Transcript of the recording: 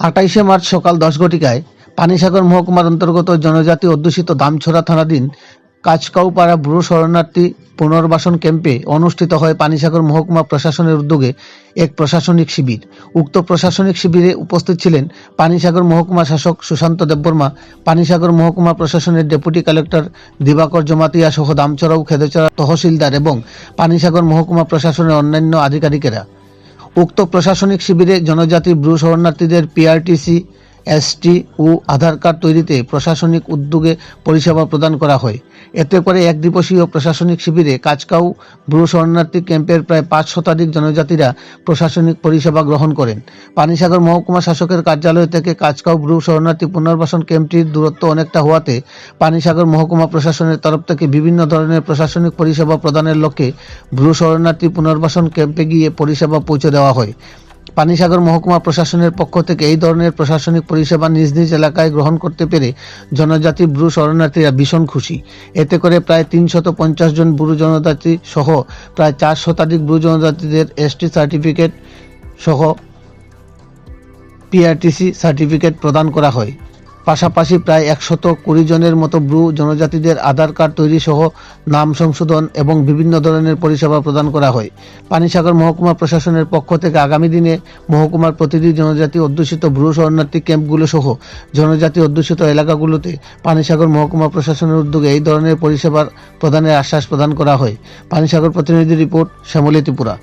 আটাইশে March সকাল দশ ঘটিকায় পানিসাগর মহকুমার অন্তর্গত জনজাতি অধ্যুষিত দামছড়া থানাধীন কাচকাউপাড়া বুড়ো শরণার্থী পুনর্বাসন ক্যাম্পে অনুষ্ঠিত হয় পানিসাগর মহকুমা প্রশাসনের উদ্যোগে এক প্রশাসনিক শিবির। উক্ত প্রশাসনিক শিবিরে উপস্থিত ছিলেন পানিসাগর মহকুমা শাসক সুশান্ত দেববর্মা, পানিসাগর মহকুমা প্রশাসনের ডেপুটি কালেক্টর দিবাকর জমাতিয়া সহ দামচড়া ও খেদেচড়া তহসিলদার এবং পানিসাগর মহকুমা প্রশাসনের অন্যান্য আধিকারিকেরা। উক্ত প্রশাসনিক শিবিরে জনজাতি ব্রু শরণার্থীদের পিআরটিসি এসটি ও আধার কার্ড তৈরিতে প্রশাসনিক উদ্যোগে পরিষেবা প্রদান করা হয়। এতে করে এক দিবসীয় প্রশাসনিক শিবিরে কাজকাউ ব্রু শরণার্থী ক্যাম্পের প্রায় পাঁচ শতাধিক জনজাতিরা প্রশাসনিক পরিষেবা গ্রহণ করেন। পানিসাগর মহকুমা শাসকের কার্যালয় থেকে কাজকাউ ব্রু শরণার্থী পুনর্বাসন ক্যাম্পটির দূরত্ব অনেকটা হওয়াতে পানিসাগর মহকুমা প্রশাসনের তরফ থেকে বিভিন্ন ধরনের প্রশাসনিক পরিষেবা প্রদানের লক্ষ্যে ব্রু শরণার্থী পুনর্বাসন ক্যাম্পে গিয়ে পরিষেবা পৌঁছে দেওয়া হয়। পানিসাগর মহকুমা প্রশাসনের পক্ষ থেকে এই ধরনের প্রশাসনিক পরিষেবা নিজ নিজ এলাকায় গ্রহণ করতে পেরে জনজাতি ব্রু শরণার্থীরা ভীষণ খুশি। এতে করে প্রায় তিনশত পঞ্চাশ জন ব্রু জনজাতি সহ প্রায় চার শতাধিক ব্রু জনজাতিদের এসটি সার্টিফিকেট সহ পিআরটিসি সার্টিফিকেট প্রদান করা হয়। পাশাপাশি প্রায় একশত কুড়ি জনের মতো ব্রু জনজাতিদের আধার কার্ড তৈরি সহ নাম সংশোধন এবং বিভিন্ন ধরনের পরিষেবা প্রদান করা হয়। পানিসাগর মহকুমা প্রশাসনের পক্ষ থেকে আগামী দিনে মহকুমার প্রতিটি জনজাতি অধ্যুষিত ব্রু শরণার্থী ক্যাম্পগুলো সহ জনজাতি অধ্যুষিত এলাকাগুলোতে পানিসাগর মহকুমা প্রশাসনের উদ্যোগে এই ধরনের পরিষেবার প্রদানের আশ্বাস প্রদান করা হয়। পানিসাগর প্রতিনিধি report, Shyamali Tripura.